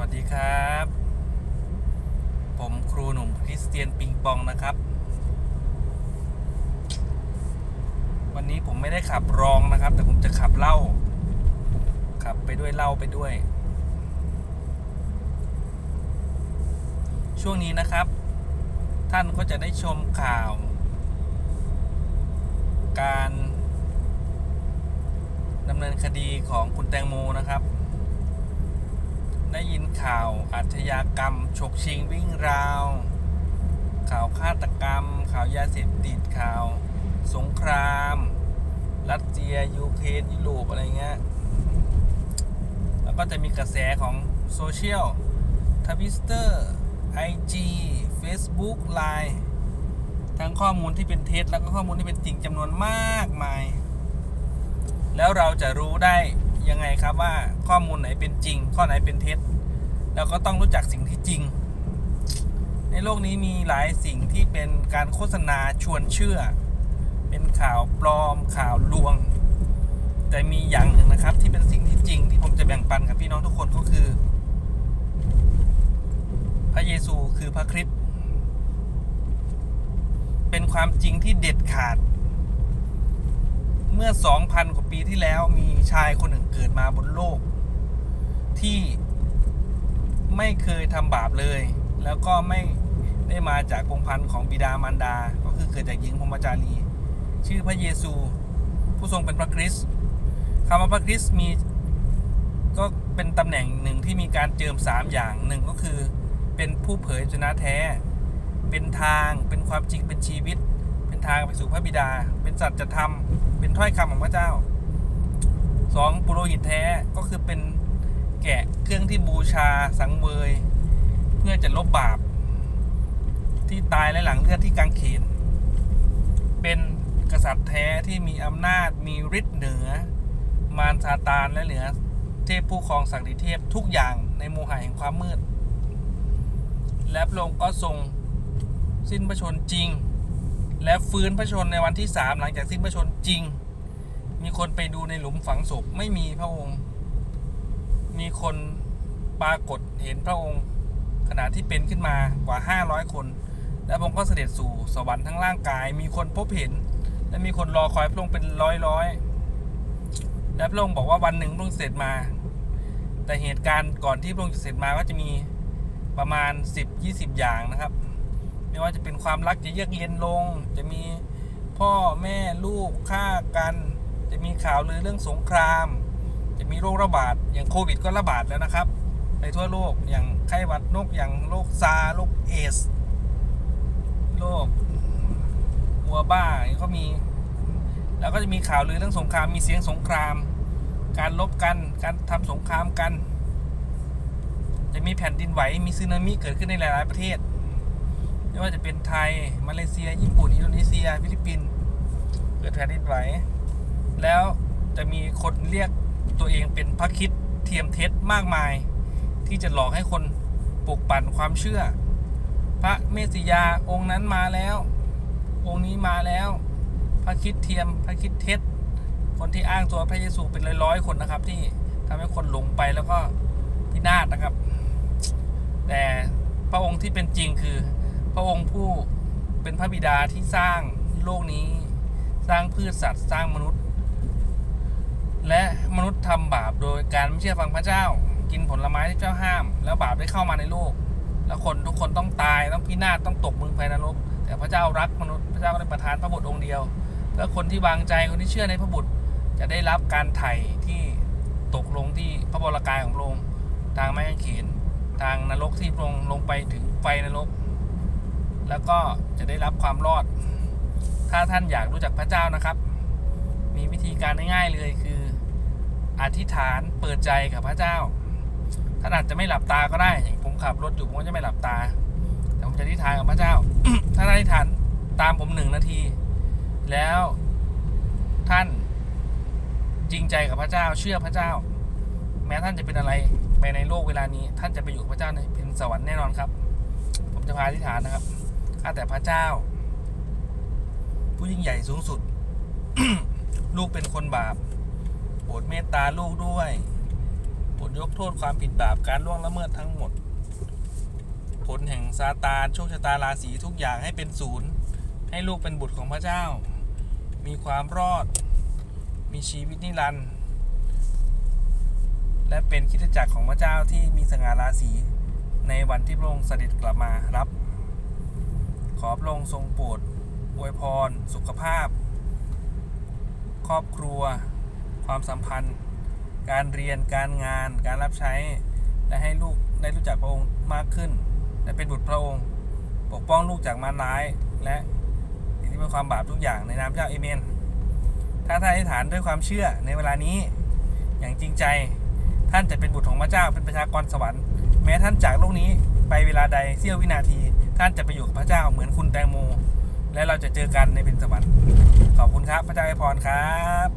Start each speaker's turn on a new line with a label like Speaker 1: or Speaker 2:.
Speaker 1: วัสดีครับ ผมครูหนุ่มคริสเตียนปิงปองนะครับ วันนี้ผมไม่ได้ขับรองนะครับ แต่ผมจะขับเหล้าขับไปด้วยเหล้าไปด้วย ช่วงนี้นะครับ ท่านก็จะได้ชมข่าว การดำเนินคดีของคุณแตงโมนะครับ ได้ยินข่าวอาชญากรรม ฉกชิงวิ่งราว ข่าวฆาตกรรม ข่าวยาเสพติดข่าว สงคราม รัสเซียยูเครนยุโรปอะไรเงี้ยแล้วก็จะมีกระแสของโซเชียลทวิสเตอร์ไอจีเฟซบุ๊กไลน์ทั้งข้อมูลที่เป็นเท็จแล้วก็ข้อมูลที่เป็นจริงจำนวนมากมาย แล้วเราจะรู้ได้ ยังไงครับว่าข้อมูลไหนเป็นจริง ข้อไหนเป็นเท็จเราก็ต้องรู้จักสิ่งที่จริง ในโลกนี้มีหลายสิ่งที่เป็นการโฆษณาชวนเชื่อ เป็นข่าวปลอมข่าวลวง แต่มีอย่างหนึ่งนะครับ ที่เป็นสิ่งที่จริง ที่ผมจะแบ่งปันกับพี่น้องทุกคนก็คือ พระเยซูคือพระคริสต์เป็นความจริงที่เด็ดขาด เมื่อ 2,000 กว่าปีที่แล้วมีชายคนหนึ่งเกิดมาบนโลก ที่ไม่เคยทำบาปเลย แล้วก็ไม่ได้มาจากพงพันธุ์ของบิดามารดา ก็คือเกิดจากหญิงพรหมจารี ชื่อพระเยซู ผู้ทรงเป็นพระคริสต์คำว่าพระคริสต์มีก็เป็นตำแหน่งหนึ่งที่มีการเจิมสามอย่างหนึ่งก็คือ เป็นผู้เผยชนะแท้ เป็นทางเป็นความจริงเป็นชีวิต ทางไปสู่พระบิดา เป็นสัจธรรมเป็นถ้อยคำของพระเจ้าสองปุโรหิตแท้ก็คือเป็นแกะเครื่องที่บูชาสังเวย เพื่อจะลบบาป ที่ตายและหลังเลือดที่กางเขน เป็นกษัตริย์แท้ที่มีอำนาจมีฤทธิ์เหนือ มารซาตานและเหนือ เทพผู้ครองศักดิเทพทุกอย่างในโมหะแห่งความมืด และพระองค์ก็ทรงสิ้นพระชนจริง และฟื้นพระชนในวันที่สามหลังจากสิ้นพระชนจริง มีคนไปดูในหลุมฝังศพไม่มีพระองค์ มีคนปรากฏเห็นพระองค์ ขณะที่เป็นขึ้นมากว่า 500 คน และพระองค์ก็เสด็จสู่สวรรค์ทั้งร่างกาย มีคนพบเห็น และมีคนรอคอยพระองค์เป็นร้อยร้อยและพระองค์บอกว่าวันหนึ่งพระองค์เสร็จมา แต่เหตุการณ์ก่อนที่พระองค์จะเสร็จมาก็จะมีประมาณ 10-20 อย่างนะครับ ไม่ว่าจะเป็นความรักจะเยือกเย็นลง จะมีพ่อแม่ลูกฆ่ากัน จะมีข่าวลือเรื่องสงคราม จะมีโรคระบาด อย่างโควิดก็ระบาดแล้วนะครับ ในทั่วโลกอย่างไข้หวัดนกอย่างโรคซาร์โรคเอสโรควัวบ้าอย่างนี้ก็มี แล้วก็จะมีข่าวลือเรื่องสงครามมีเสียงสงคราม การลบกันการทำสงครามกัน จะมีแผ่นดินไหวมีสึนามิเกิดขึ้นในหลาย ๆ ประเทศ ไม่ว่าจะเป็นไทย มาเลเซีย ญี่ปุ่น อินโดนีเซีย ฟิลิปปินส์เกิดแผ่นดินไหวแล้วจะมีคนเรียกตัวเองเป็นพระคิดเทียมเท็จมากมาย ที่จะหลอกให้คนปลุกปั่นความเชื่อ พระเมสสิยาองค์นั้นมาแล้ว องค์นี้มาแล้ว พระคิดเทียมพระคิดเท็จ คนที่อ้างตัวพระเยซูเป็นร้อยๆคนนะครับ ที่ทำให้คนหลงไปแล้วก็พินาศนะครับ แต่พระองค์ที่เป็นจริงคือ พระองค์ผู้เป็นพระบิดาที่สร้างโลกนี้ สร้างพืชสัตว์สร้างมนุษย์ และมนุษย์ทำบาปโดยการไม่เชื่อฟังพระเจ้า กินผลไม้ที่เจ้าห้าม แล้วบาปได้เข้ามาในโลก แล้วคนทุกคนต้องตายต้องพินาศต้องตกมึงไฟนรก แต่พระเจ้ารักมนุษย์พระเจ้าก็ได้ประทานพระบุตรองค์เดียวเพื่อคนที่วางใจคนที่เชื่อในพระบุตร จะได้รับการไถ่ที่ตกลงที่พระบรกายของพระองค์ทางไม้กางเขนทางนรกที่พระองค์ลงไปถึงไฟนรก แล้วก็จะได้รับความรอด ถ้าท่านอยากรู้จักพระเจ้านะครับ มีวิธีการง่ายๆเลยคือ อธิษฐานเปิดใจกับพระเจ้าท่านอาจจะไม่หลับตาก็ได้อย่างผมขับรถอยู่ผมก็จะไม่หลับตา แต่ผมจะอธิษฐานกับพระเจ้าถ้าท่านอธิษฐานตามผมหนึ่งนาที แล้วท่านจริงใจกับพระเจ้าเชื่อพระเจ้า แม้ท่านจะเป็นอะไรไปในโลกเวลานี้ ท่านจะไปอยู่กับพระเจ้าในเป็นสวรรค์แน่นอนครับ ผมจะพาอธิษฐานนะครับ ข้าแต่พระเจ้า ผู้ยิ่งใหญ่สูงสุด ลูกเป็นคนบาปโปรดเมตตาลูกด้วยโปรดยกโทษความผิดบาปการล่วงละเมิดทั้งหมด ผลแห่งซาตานโชคชะตาราศีทุกอย่างให้เป็นศูนย์ ให้ลูกเป็นบุตรของพระเจ้า มีความรอด มีชีวิตนิรันดร์และเป็นคริสตจักรของพระเจ้าที่มีสง่าราศีในวันที่พระองค์เสด็จกลับมารับ อพระองค์ทรงโปรดอวยพร สุขภาพ ครอบครัว ความสัมพันธ์ การเรียนการงาน การรับใช้ และให้ลูกได้รู้จักพระองค์มากขึ้น และเป็นบุตรพระองค์ ปกป้องลูกจากมารร้าย และสิ่งที่เป็นความบาปทุกอย่างในนามเจ้าเอเมน ถ้าท่านอธิษฐานด้วยความเชื่อในเวลานี้ อย่างจริงใจท่านจะเป็นบุตรของพระเจ้าเป็นประชากรสวรรค์แม้ท่านจากโลกนี้ไปเวลาใดเสี้ยววินาที ท่านจะไปอยู่กับพระเจ้าเหมือนคุณแตงโม และเราจะเจอกันในเป็นสวรรค์ขอบคุณครับ พระเจ้าให้พรครับ